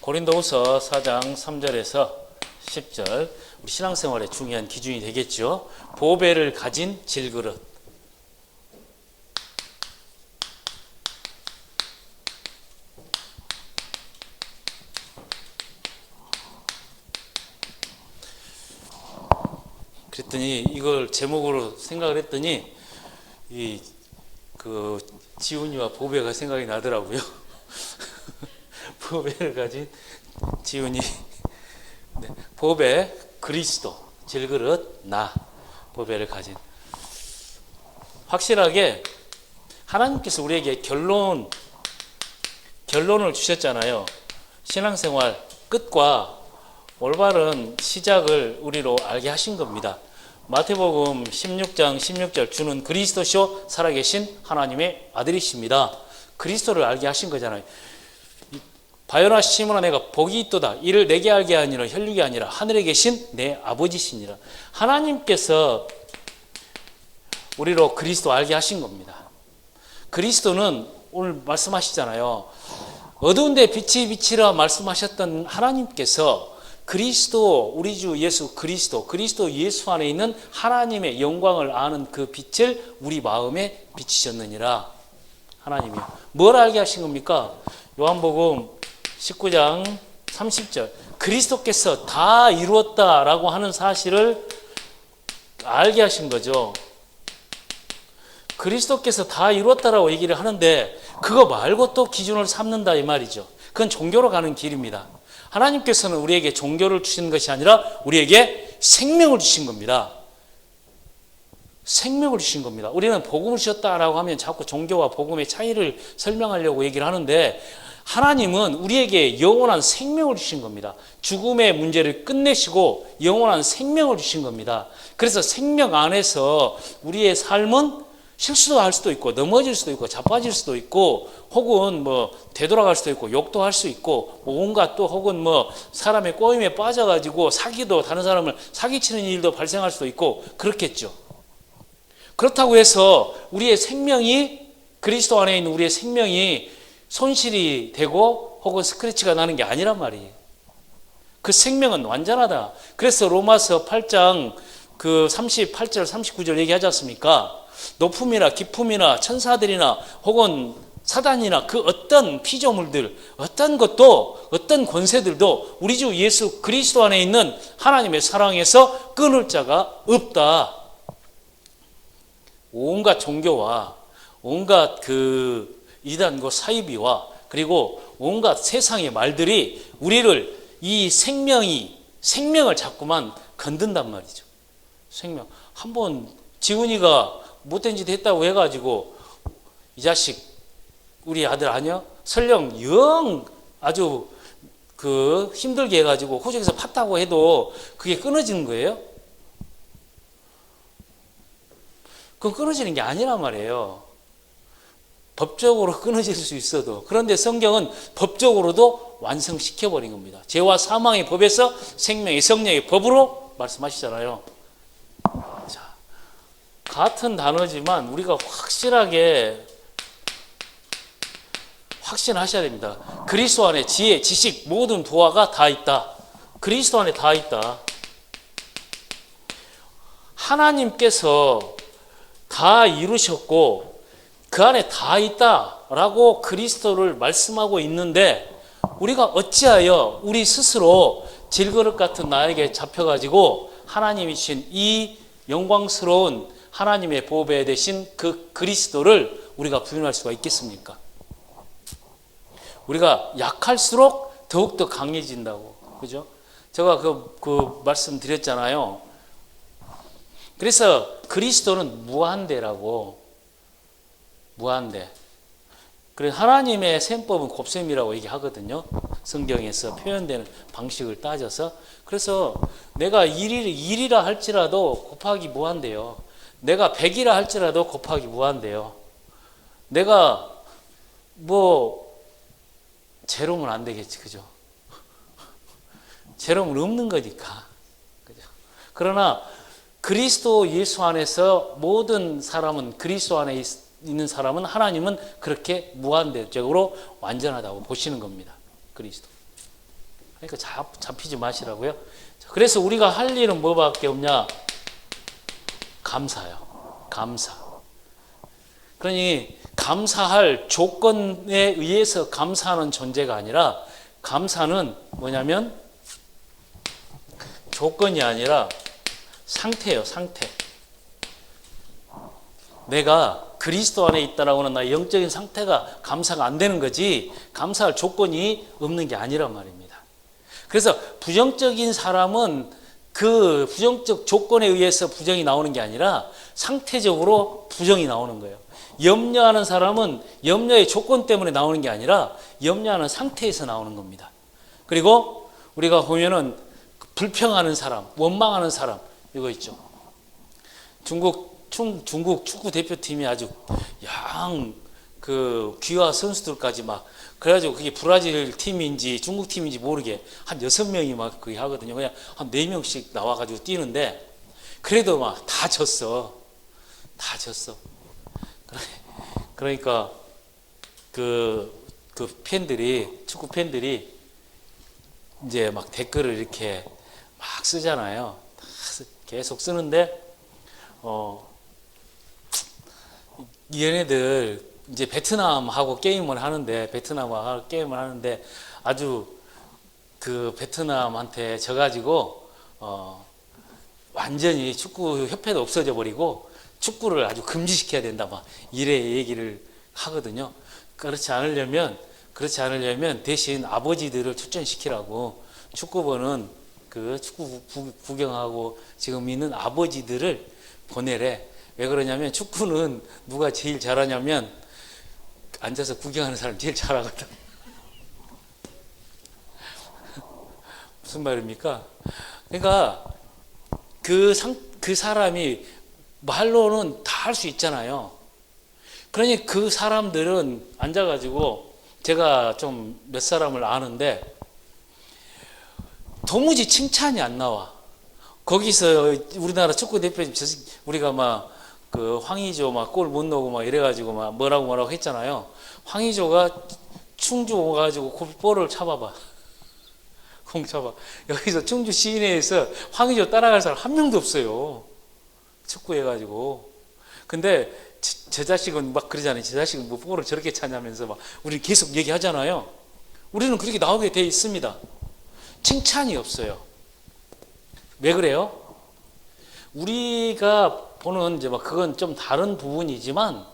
고린도후서 4장 3절에서 10절 우리 신앙생활의 중요한 기준이 되겠죠. 보배를 가진 질그릇. 그랬더니 이걸 제목으로 생각을 했더니 이 그 지훈이와 보배가 생각이 나더라고요. 보배를 가진 지훈이 네, 보배 그리스도 질그릇 나 보배를 가진 확실하게 하나님께서 우리에게 결론 결론을 주셨잖아요. 신앙생활 끝과 올바른 시작을 우리로 알게 하신 겁니다. 마태복음 16장 16절 주는 그리스도시요 살아계신 하나님의 아들이십니다. 그리스도를 알게 하신 거잖아요. 바요나 시몬아 내가 복이 있도다. 이를 내게 알게 하니라 혈육이 아니라 하늘에 계신 내 아버지시니라. 하나님께서 우리로 그리스도 알게 하신 겁니다. 그리스도는 오늘 말씀하시잖아요. 어두운 데 빛이 비치라 말씀하셨던 하나님께서 그리스도 우리 주 예수 그리스도 그리스도 예수 안에 있는 하나님의 영광을 아는 그 빛을 우리 마음에 비치셨느니라. 하나님이요 뭘 알게 하신 겁니까? 요한복음 19장 30절 그리스도께서 다 이루었다라고 하는 사실을 알게 하신 거죠. 그리스도께서 다 이루었다라고 얘기를 하는데 그거 말고 또 기준을 삼는다 이 말이죠. 그건 종교로 가는 길입니다. 하나님께서는 우리에게 종교를 주신 것이 아니라 우리에게 생명을 주신 겁니다. 생명을 주신 겁니다. 우리는 복음을 주셨다라고 하면 자꾸 종교와 복음의 차이를 설명하려고 얘기를 하는데 하나님은 우리에게 영원한 생명을 주신 겁니다. 죽음의 문제를 끝내시고 영원한 생명을 주신 겁니다. 그래서 생명 안에서 우리의 삶은 실수도 할 수도 있고 넘어질 수도 있고 자빠질 수도 있고 혹은 뭐 되돌아갈 수도 있고 욕도 할 수 있고 뭐 온갖 또 혹은 뭐 사람의 꼬임에 빠져가지고 사기도 다른 사람을 사기치는 일도 발생할 수도 있고 그렇겠죠. 그렇다고 해서 우리의 생명이 그리스도 안에 있는 우리의 생명이 손실이 되고 혹은 스크래치가 나는 게 아니란 말이에요. 그 생명은 완전하다. 그래서 로마서 8장 그 38절 39절 얘기하지 않습니까? 높음이나 기품이나 천사들이나 혹은 사단이나 그 어떤 피조물들 어떤 것도 어떤 권세들도 우리 주 예수 그리스도 안에 있는 하나님의 사랑에서 끊을 자가 없다. 온갖 종교와 온갖 그 이단과 사이비와 그리고 온갖 세상의 말들이 우리를 이 생명이 생명을 자꾸만 건든단 말이죠. 생명. 한 번 지훈이가 못된 짓 했다고 해가지고 이 자식 우리 아들 아니야? 설령 영 아주 그 힘들게 해가지고 호적에서 팠다고 해도 그게 끊어지는 거예요? 그건 끊어지는 게 아니란 말이에요. 법적으로 끊어질 수 있어도 그런데 성경은 법적으로도 완성시켜 버린 겁니다. 죄와 사망의 법에서 생명의 성령의 법으로 말씀하시잖아요. 자, 같은 단어지만 우리가 확실하게 확신하셔야 됩니다. 그리스도 안에 지혜, 지식, 모든 도화가 다 있다. 그리스도 안에 다 있다. 하나님께서 다 이루셨고 그 안에 다 있다라고 그리스도를 말씀하고 있는데 우리가 어찌하여 우리 스스로 질그릇 같은 나에게 잡혀가지고 하나님이 주신 이 영광스러운 하나님의 보배 대신 그 그리스도를 우리가 부인할 수가 있겠습니까? 우리가 약할수록 더욱더 강해진다고. 그죠? 제가 그, 그 말씀 드렸잖아요. 그래서 그리스도는 무한대라고. 무한대. 그래서 하나님의 셈법은 곱셈이라고 얘기하거든요. 성경에서 표현되는 방식을 따져서. 그래서 내가 1일, 1이라 할지라도 곱하기 무한대요. 내가 100이라 할지라도 곱하기 무한대요. 내가 뭐 제로면 안 되겠지. 그죠? 제로면 없는 거니까. 그죠? 그러나 그리스도 예수 안에서 모든 사람은 그리스도 안에 있, 있는 사람은 하나님은 그렇게 무한대적으로 완전하다고 보시는 겁니다. 그리스도. 그러니까 잡, 잡히지 마시라고요. 자, 그래서 우리가 할 일은 뭐밖에 없냐? 감사요. 감사. 그러니 감사할 조건에 의해서 감사하는 존재가 아니라 감사는 뭐냐면 조건이 아니라 상태예요, 상태. 내가 그리스도 안에 있다라고 하는 나의 영적인 상태가 감사가 안 되는 거지 감사할 조건이 없는 게 아니란 말입니다. 그래서 부정적인 사람은 그 부정적 조건에 의해서 부정이 나오는 게 아니라 상태적으로 부정이 나오는 거예요. 염려하는 사람은 염려의 조건 때문에 나오는 게 아니라 염려하는 상태에서 나오는 겁니다. 그리고 우리가 보면은 불평하는 사람, 원망하는 사람 이거 있죠. 중국 중, 중국 축구 대표팀이 아주 양 그 귀화 선수들까지 막 그래가지고 그게 브라질 팀인지 중국 팀인지 모르게 한 여섯 명이 막 그게 하거든요. 그냥 한 네 명씩 나와가지고 뛰는데 그래도 막 다 졌어. 다 졌어. 그러니까 그, 그 팬들이 축구 팬들이 이제 막 댓글을 이렇게 막 쓰잖아요. 계속 쓰는데 어 얘네들 이제 베트남하고 게임을 하는데 베트남하고 게임을 하는데 아주 그 베트남한테 져가지고 어 완전히 축구 협회도 없어져 버리고 축구를 아주 금지시켜야 된다 막 이래 얘기를 하거든요. 그렇지 않으려면 그렇지 않으려면 대신 아버지들을 출전시키라고 축구부는 그 축구 구- 구경하고 지금 있는 아버지들을 보내래. 왜 그러냐면 축구는 누가 제일 잘하냐면 앉아서 구경하는 사람 제일 잘하거든. 무슨 말입니까? 그러니까 그 상, 그 사람이 말로는 다 할 수 있잖아요. 그러니 그 사람들은 앉아가지고 제가 좀 몇 사람을 아는데 도무지 칭찬이 안 나와. 거기서 우리나라 축구 대표님 저- 우리가 막 그 황의조 막 골 못 넣고 막 이래가지고 막 뭐라고 뭐라고 했잖아요. 황의조가 충주 오가지고 그 볼을 차봐봐. 공 차봐. 여기서 충주 시내에서 황의조 따라갈 사람 한 명도 없어요. 축구 해가지고. 근데 제, 제 자식은 막 그러잖아요. 제 자식은 뭐 볼을 저렇게 차냐면서 막 우리 계속 얘기하잖아요. 우리는 그렇게 나오게 돼 있습니다. 칭찬이 없어요. 왜 그래요? 우리가 보는 이제 막 그건 좀 다른 부분이지만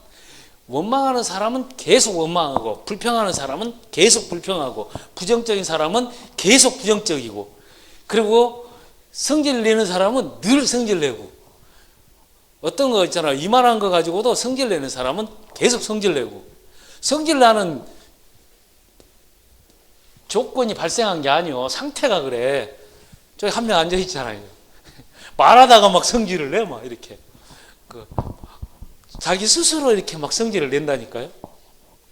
원망하는 사람은 계속 원망하고 불평하는 사람은 계속 불평하고 부정적인 사람은 계속 부정적이고 그리고 성질 내는 사람은 늘 성질 내고 어떤 거 있잖아요. 이만한 거 가지고도 성질 내는 사람은 계속 성질 내고 성질 나는 조건이 발생한 게 아니요. 상태가 그래. 저기 한 명 앉아 있잖아요. 말하다가 막 성질을 내, 막 이렇게. 그 자기 스스로 이렇게 막 성질을 낸다니까요.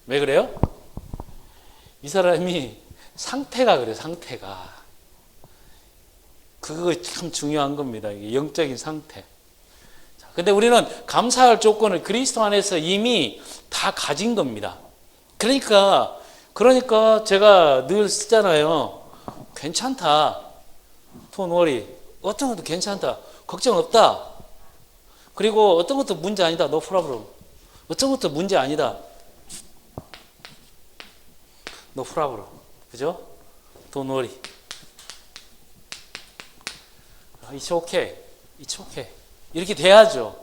왜 그래요? 이 사람이 상태가 그래, 상태가. 그거 참 중요한 겁니다. 영적인 상태. 자, 근데 우리는 감사할 조건을 그리스도 안에서 이미 다 가진 겁니다. 그러니까, 그러니까 제가 늘 쓰잖아요. 괜찮다. 돈워리. 어떤 것도 괜찮다. 걱정 없다. 그리고 어떤 것도 문제 아니다. no problem. 어떤 것도 문제 아니다. no problem. 그죠? 아, It's okay. It's okay. 이렇게 돼야죠.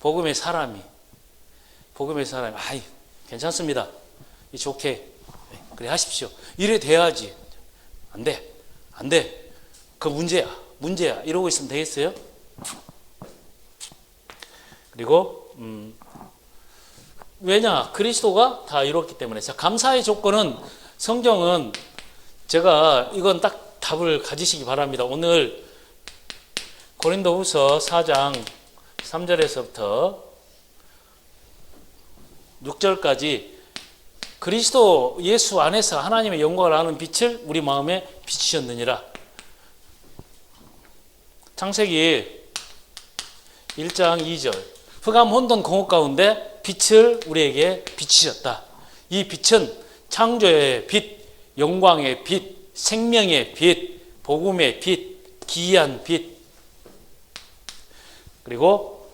복음의 사람이. 복음의 사람이. 아이, 괜찮습니다. Okay. 네, 그래 하십시오. 이래 돼야지. 안 돼. 안 돼. 그 문제야. 문제야. 이러고 있으면 되겠어요? 그리고 음, 왜냐 그리스도가 다 이뤘기 때문에 자 감사의 조건은 성경은 제가 이건 딱 답을 가지시기 바랍니다. 오늘 고린도후서 4장 3절에서부터 6절까지 그리스도 예수 안에서 하나님의 영광을 아는 빛을 우리 마음에 비추셨느니라. 창세기 1장 2절 흑암 혼돈 공업 가운데 빛을 우리에게 비치셨다. 이 빛은 창조의 빛, 영광의 빛, 생명의 빛, 복음의 빛, 기이한 빛. 그리고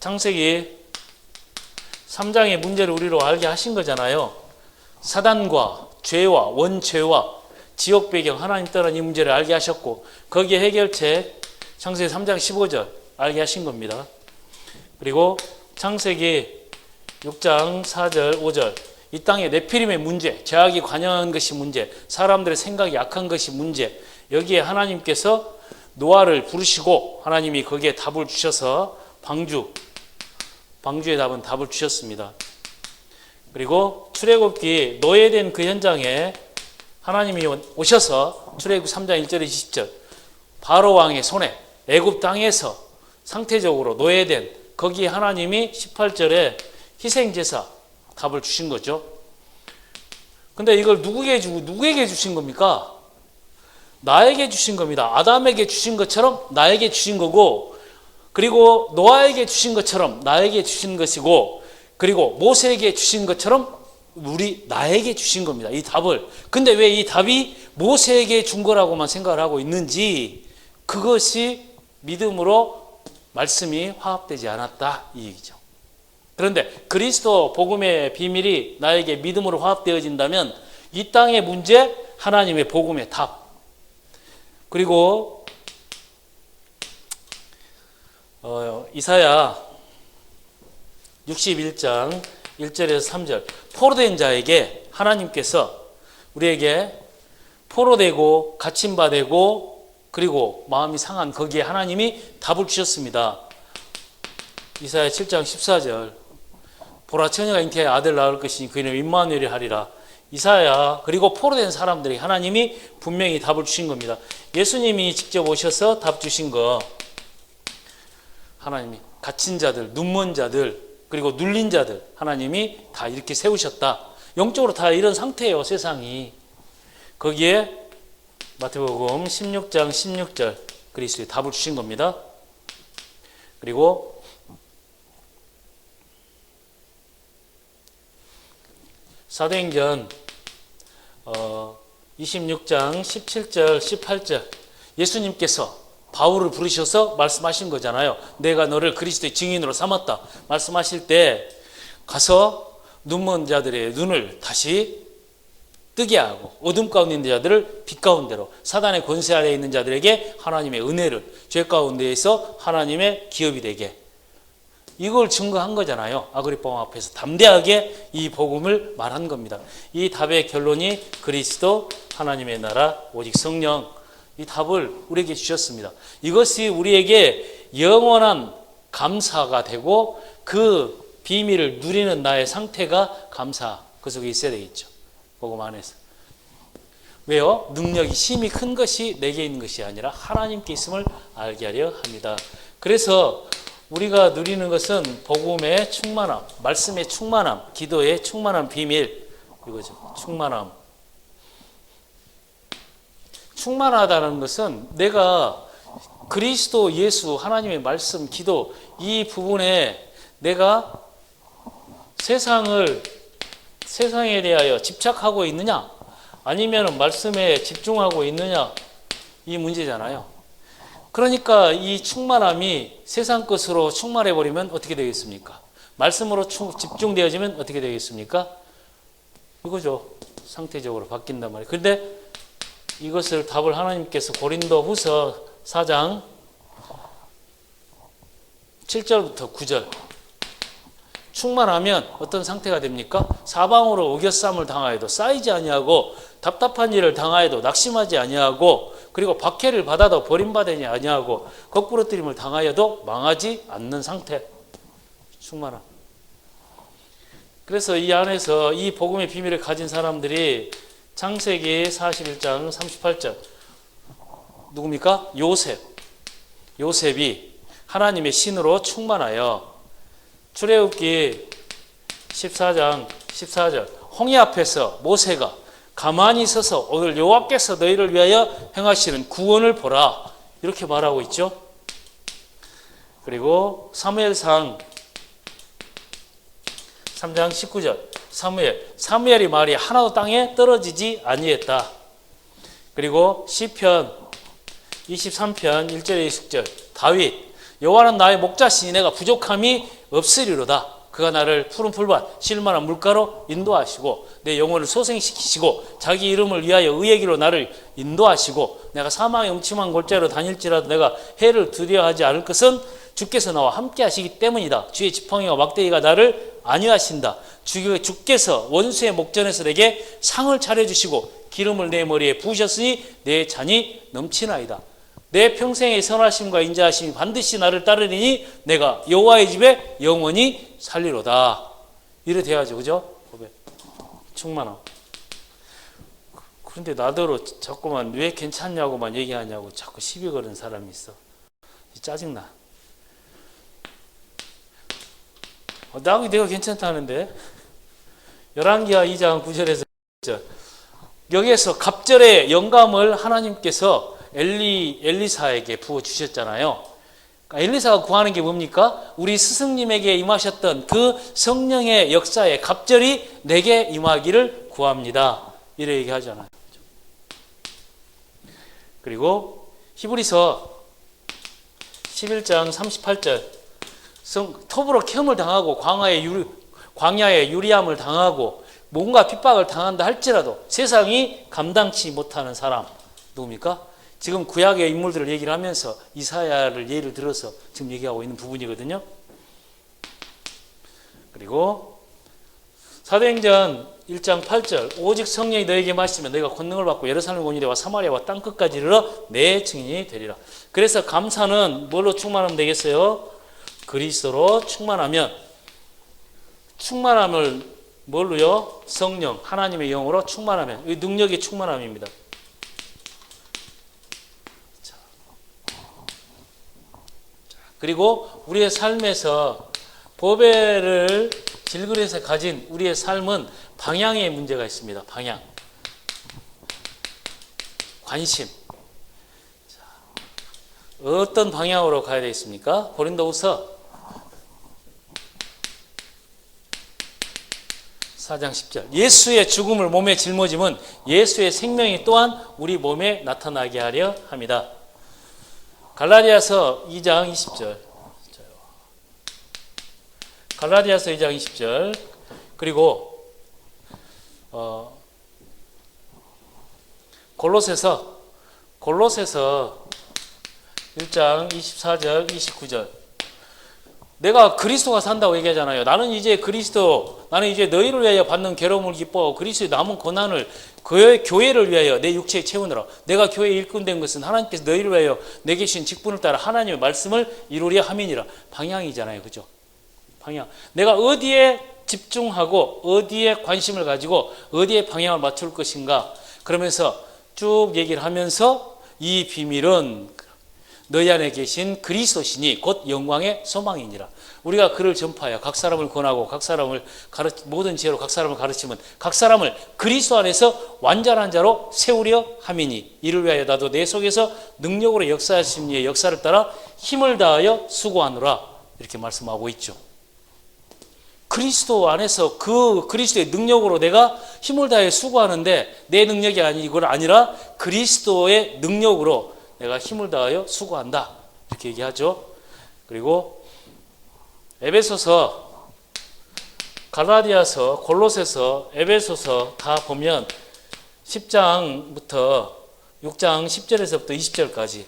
창세기 3장의 문제를 우리로 알게 하신 거잖아요. 사단과 죄와 원죄와 지옥 배경 하나님 떠난 이 문제를 알게 하셨고 거기에 해결책 창세기 3장 15절 알게 하신 겁니다. 그리고 창세기 6장 4절 5절 이 땅의 네피림의 문제, 죄악이 관여한 것이 문제, 사람들의 생각이 약한 것이 문제. 여기에 하나님께서 노아를 부르시고 하나님이 거기에 답을 주셔서 방주 방주의 답은 답을 주셨습니다. 그리고 출애굽기 노예된 그 현장에 하나님이 오셔서 출애굽 3장 1절 20절 바로 왕의 손에 애굽 땅에서 상태적으로 노예된 거기에 하나님이 18절에 희생 제사 답을 주신 거죠. 근데 이걸 누구에게 주고 누구에게 주신 겁니까? 나에게 주신 겁니다. 아담에게 주신 것처럼 나에게 주신 거고 그리고 노아에게 주신 것처럼 나에게 주신 것이고 그리고 모세에게 주신 것처럼 우리 나에게 주신 겁니다. 이 답을. 근데 왜 이 답이 모세에게 준 거라고만 생각을 하고 있는지 그것이 믿음으로 말씀이 화합되지 않았다 이 얘기죠. 그런데 그리스도 복음의 비밀이 나에게 믿음으로 화합되어진다면 이 땅의 문제 하나님의 복음의 답. 그리고 어, 이사야 61장 1절에서 3절 포로된 자에게 하나님께서 우리에게 포로되고 갇힌 바 되고 그리고 마음이 상한 거기에 하나님이 답을 주셨습니다. 이사야 7장 14절 보라 처녀가 잉태하여 아들 낳을 것이니 그 이름 임마누엘이 하리라. 이사야 그리고 포로된 사람들이 하나님이 분명히 답을 주신 겁니다. 예수님이 직접 오셔서 답 주신 거 하나님이 갇힌 자들, 눈먼 자들, 그리고 눌린 자들 하나님이 다 이렇게 세우셨다. 영적으로 다 이런 상태예요, 세상이. 거기에 마태복음 16장 16절 그리스도의 답을 주신 겁니다. 그리고 사도행전 어, 26장 17절 18절 예수님께서 바울을 부르셔서 말씀하신 거잖아요. 내가 너를 그리스도의 증인으로 삼았다. 말씀하실 때 가서 눈먼 자들의 눈을 다시 뜨게 하고 어둠 가운데 있는 자들을 빛 가운데로 사단의 권세 아래 있는 자들에게 하나님의 은혜를 죄 가운데에서 하나님의 기업이 되게 이걸 증거한 거잖아요. 아그리파 왕 앞에서 담대하게 이 복음을 말한 겁니다. 이 답의 결론이 그리스도 하나님의 나라 오직 성령 이 답을 우리에게 주셨습니다. 이것이 우리에게 영원한 감사가 되고 그 비밀을 누리는 나의 상태가 감사 그 속에 있어야 되겠죠. 복음 안에서. 왜요? 능력이 힘이 큰 것이 내게 있는 것이 아니라 하나님께 있음을 알게 하려 합니다. 그래서 우리가 누리는 것은 복음의 충만함, 말씀의 충만함, 기도의 충만한 비밀 이거죠. 충만함. 충만하다는 것은 내가 그리스도 예수 하나님의 말씀 기도 이 부분에 내가 세상을 세상에 대하여 집착하고 있느냐 아니면 말씀에 집중하고 있느냐 이 문제잖아요. 그러니까 이 충만함이 세상 것으로 충만해 버리면 어떻게 되겠습니까? 말씀으로 집중되어지면 어떻게 되겠습니까? 이거죠. 상태적으로 바뀐단 말이에요. 근데 이것을 답을 하나님께서 고린도 후서 4장 7절부터 9절. 충만하면 어떤 상태가 됩니까? 사방으로 오겨쌈을 당하여도 쌓이지 아니하고 답답한 일을 당하여도 낙심하지 아니하고 그리고 박해를 받아도 버림받으니 아니하고 거꾸로뜨림을 당하여도 망하지 않는 상태. 충만함. 그래서 이 안에서 이 복음의 비밀을 가진 사람들이 창세기 41장 38절. 누굽니까? 요셉. 요셉이 하나님의 신으로 충만하여 출애굽기 14장 14절. 홍해 앞에서 모세가 가만히 있어서 오늘 여호와께서 너희를 위하여 행하시는 구원을 보라. 이렇게 말하고 있죠. 그리고 사무엘상 3장 19절 사무엘 사무엘이 말이 하나도 땅에 떨어지지 아니했다. 그리고 시편 23편 1절의 6절 다윗 여호와는 나의 목자시니 내가 부족함이 없으리로다. 그가 나를 푸른 풀밭 실만한 물가로 인도하시고 내 영혼을 소생시키시고 자기 이름을 위하여 의의 길로 나를 인도하시고 내가 사망의 음침한 골짜기로 다닐지라도 내가 해를 두려워하지 않을 것은 주께서 나와 함께 하시기 때문이다. 주의 지팡이와 막대기가 나를 안위하신다. 주- 주께서 원수의 목전에서 내게 상을 차려주시고 기름을 내 머리에 부으셨으니 내 잔이 넘치나이다. 내 평생의 선하심과 인자하심이 반드시 나를 따르리니 내가 여호와의 집에 영원히 살리로다. 이래 돼야죠, 그죠? 충만함. 그런데 나더러 자꾸만 왜 괜찮냐고만 얘기하냐고 자꾸 시비 거는 사람이 있어. 짜증나. 어, 나 내가 괜찮다는데. 열왕기하 2장 9절에서 10절. 여기에서 갑절의 영감을 하나님께서 엘리 엘리사에게 부어 주셨잖아요. 그러니까 엘리사가 구하는 게 뭡니까? 우리 스승님에게 임하셨던 그 성령의 역사에 갑절이 내게 임하기를 구합니다. 이래 얘기하잖아요. 그리고 히브리서 11장 38절 성, 톱으로 캠을 당하고 광야에 유리, 광야에 유리함을 당하고 뭔가 핍박을 당한다 할지라도 세상이 감당치 못하는 사람 누굽니까? 지금 구약의 인물들을 얘기를 하면서 이사야를 예를 들어서 지금 얘기하고 있는 부분이거든요. 그리고 사도행전 1장 8절 오직 성령이 너에게 마시면 너희가 권능을 받고 예루살렘 온유대와 사마리아와 땅 끝까지 이르러 내 증인이 되리라. 그래서 감사는 뭘로 충만하면 되겠어요? 그리스도로 충만하면 충만함을 뭘로요? 성령 하나님의 영으로 충만하면 이 능력이 충만함입니다. 그리고 우리의 삶에서 보배를 질그릇에 가진 우리의 삶은 방향의 문제가 있습니다. 방향. 관심. 자, 어떤 방향으로 가야 되겠습니까? 고린도후서 4장 10절. 예수의 죽음을 몸에 짊어짐은 예수의 생명이 또한 우리 몸에 나타나게 하려 합니다. 갈라디아서 2장 20절. 갈라디아서 2장 20절. 그리고 어, 골로새서 골로새서 1장 24절 29절. 내가 그리스도가 산다고 얘기하잖아요. 나는 이제 그리스도, 나는 이제 너희를 위하여 받는 괴로움을 기뻐하고 그리스도의 남은 고난을 그 교회를 위하여 내 육체에 채우느라. 내가 교회에 일꾼된 것은 하나님께서 너희를 위하여 내게 주신 직분을 따라 하나님의 말씀을 이루려 함이니라. 방향이잖아요. 그죠? 방향. 내가 어디에 집중하고 어디에 관심을 가지고 어디에 방향을 맞출 것인가. 그러면서 쭉 얘기를 하면서 이 비밀은 너희 안에 계신 그리스도시니 곧 영광의 소망이니라. 우리가 그를 전파하여 각 사람을 권하고 각 사람을 가르 모든 지혜로 각 사람을 가르치면 각 사람을 그리스도 안에서 완전한 자로 세우려 함이니 이를 위하여 나도 내 속에서 능력으로 역사하신 이의 역사를 따라 힘을 다하여 수고하노라 이렇게 말씀하고 있죠. 그리스도 안에서 그 그리스도의 능력으로 내가 힘을 다해 수고하는데 내 능력이 아니고 아니라 그리스도의 능력으로 내가 힘을 다하여 수고한다. 이렇게 얘기하죠. 그리고 에베소서, 갈라디아서, 골로새서, 에베소서 다 보면 10장부터 6장 10절에서부터 20절까지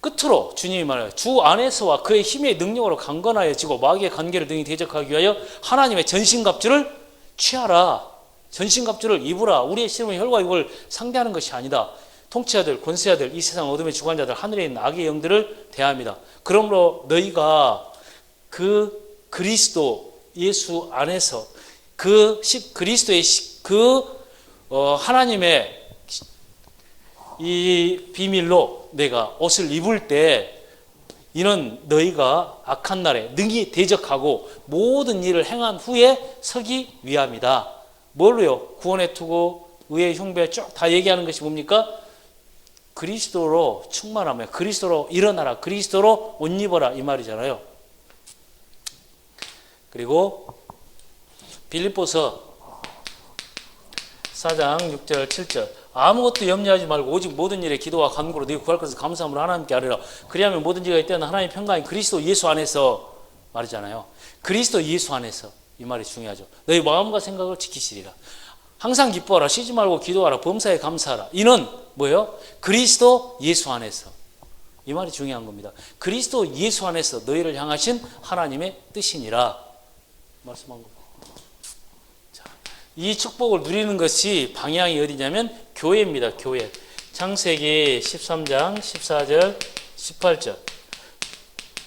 끝으로 주님이 말해요. 주 안에서와 그의 힘의 능력으로 강건하여 지고 마귀의 관계를 등이 대적하기 위하여 하나님의 전신갑주를 취하라. 전신갑주를 입으라. 우리의 신은 혈과 육을 상대하는 것이 아니다. 통치자들, 권세자들, 이 세상 어둠의 주관자들, 하늘에 있는 악의 영들을 대합니다. 그러므로 너희가 그 그리스도 예수 안에서 그 시, 그리스도의 시, 그 어, 하나님의 이 비밀로 내가 옷을 입을 때 이는 너희가 악한 날에 능히 대적하고 모든 일을 행한 후에 서기 위함이다. 뭘로요? 구원의 투구, 의의 흉배 쭉 다 얘기하는 것이 뭡니까? 그리스도로 충만하며 그리스도로 일어나라 그리스도로 옷 입어라 이 말이잖아요. 그리고 빌립보서 4장 6절 7절. 아무것도 염려하지 말고 오직 모든 일에 기도와 간구로 네 구할 것을 감사함으로 하나님께 아뢰라. 그리하면 모든 지가 있다는 하나님의 평강이 그리스도 예수 안에서 말이잖아요. 그리스도 예수 안에서 이 말이 중요하죠. 너희 마음과 생각을 지키시리라 항상 기뻐하라 쉬지 말고 기도하라 범사에 감사하라 이는 뭐예요? 그리스도 예수 안에서 이 말이 중요한 겁니다 그리스도 예수 안에서 너희를 향하신 하나님의 뜻이니라 말씀한 거이 축복을 누리는 것이 방향이 어디냐면 교회입니다. 교회. 창세기 13장 14절 18절.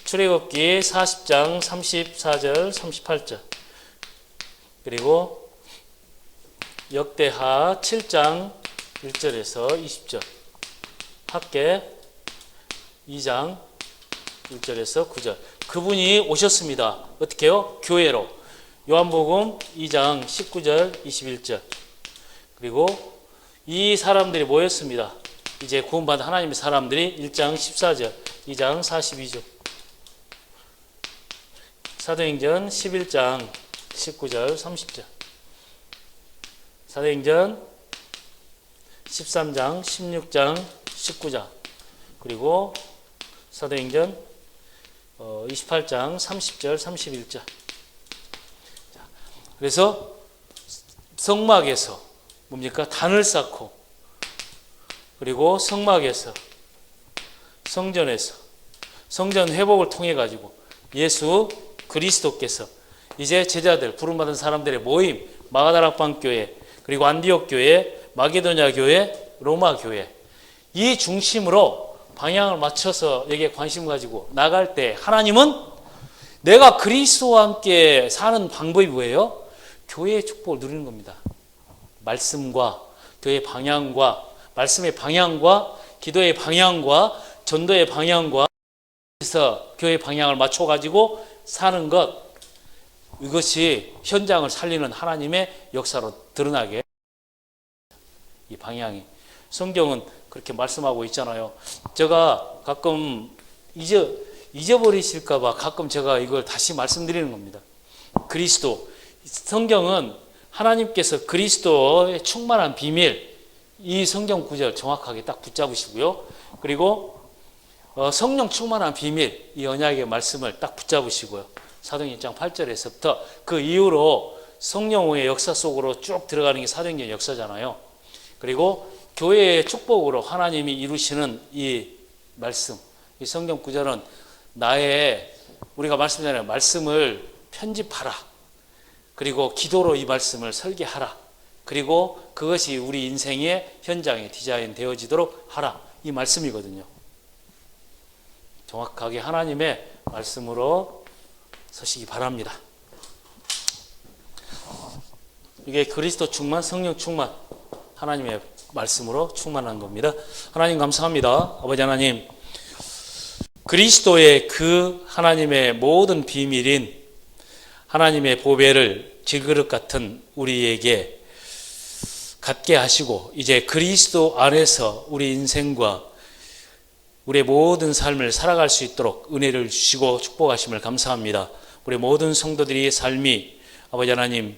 출애굽기 40장 34절 38절. 그리고 역대하 7장 1절에서 20절. 학계 2장 1절에서 9절. 그분이 오셨습니다. 어떻게요? 교회로. 요한복음 2장 19절 21절 그리고 이 사람들이 모였습니다. 이제 구원받은 하나님의 사람들이 1장 14절 2장 42절 사도행전 11장 19절 30절 사도행전 13장 16장 19장 그리고 사도행전 28장 30절 31절 그래서 성막에서 뭡니까? 단을 쌓고 그리고 성막에서 성전에서 성전 회복을 통해 가지고 예수 그리스도께서 이제 제자들 부름받은 사람들의 모임 마가다락방 교회 그리고 안디옥 교회 마게도냐 교회 로마 교회 이 중심으로 방향을 맞춰서 여기에 관심 가지고 나갈 때 하나님은 내가 그리스도와 함께 사는 방법이 뭐예요? 교회의 축복을 누리는 겁니다. 말씀과 교회의 방향과 말씀의 방향과 기도의 방향과 전도의 방향과 그래서 교회 방향을 맞춰 가지고 사는 것 이것이 현장을 살리는 하나님의 역사로 드러나게 이 방향이 성경은 그렇게 말씀하고 있잖아요. 제가 가끔 잊어 잊어버리실까 봐 가끔 제가 이걸 다시 말씀드리는 겁니다. 그리스도 성경은 하나님께서 그리스도의 충만한 비밀 이 성경 구절 정확하게 딱 붙잡으시고요. 그리고 어, 성령 충만한 비밀 이 언약의 말씀을 딱 붙잡으시고요. 사도행전 1장 8절에서부터 그 이후로 성령의 역사 속으로 쭉 들어가는 게 사도행전 역사잖아요. 그리고 교회의 축복으로 하나님이 이루시는 이 말씀, 이 성경 구절은 나의 우리가 말씀드잖아요. 말씀을 편집하라. 그리고 기도로 이 말씀을 설계하라. 그리고 그것이 우리 인생의 현장에 디자인 되어지도록 하라. 이 말씀이거든요. 정확하게 하나님의 말씀으로 서시기 바랍니다. 이게 그리스도 충만, 성령 충만, 하나님의 말씀으로 충만한 겁니다. 하나님 감사합니다. 아버지 하나님, 그리스도의 그 하나님의 모든 비밀인 하나님의 보배를 질그릇 같은 우리에게 갖게 하시고 이제 그리스도 안에서 우리 인생과 우리의 모든 삶을 살아갈 수 있도록 은혜를 주시고 축복하심을 감사합니다. 우리 모든 성도들의 삶이 아버지 하나님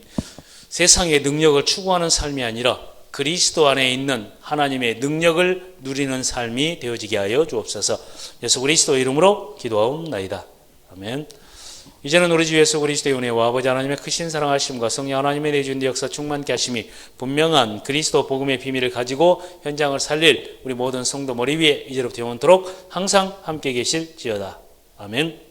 세상의 능력을 추구하는 삶이 아니라 그리스도 안에 있는 하나님의 능력을 누리는 삶이 되어지게 하여 주옵소서. 예수 그리스도 이름으로 기도하옵나이다. 아멘. 이제는 우리 주 예수 그리스도의 은혜와 아버지 하나님의 크신 사랑하심과 성령 하나님의 내준 역사 충만케 하심이 분명한 그리스도 복음의 비밀을 가지고 현장을 살릴 우리 모든 성도 머리 위에 이제로부터 영원토록 항상 함께 계실지어다. 아멘.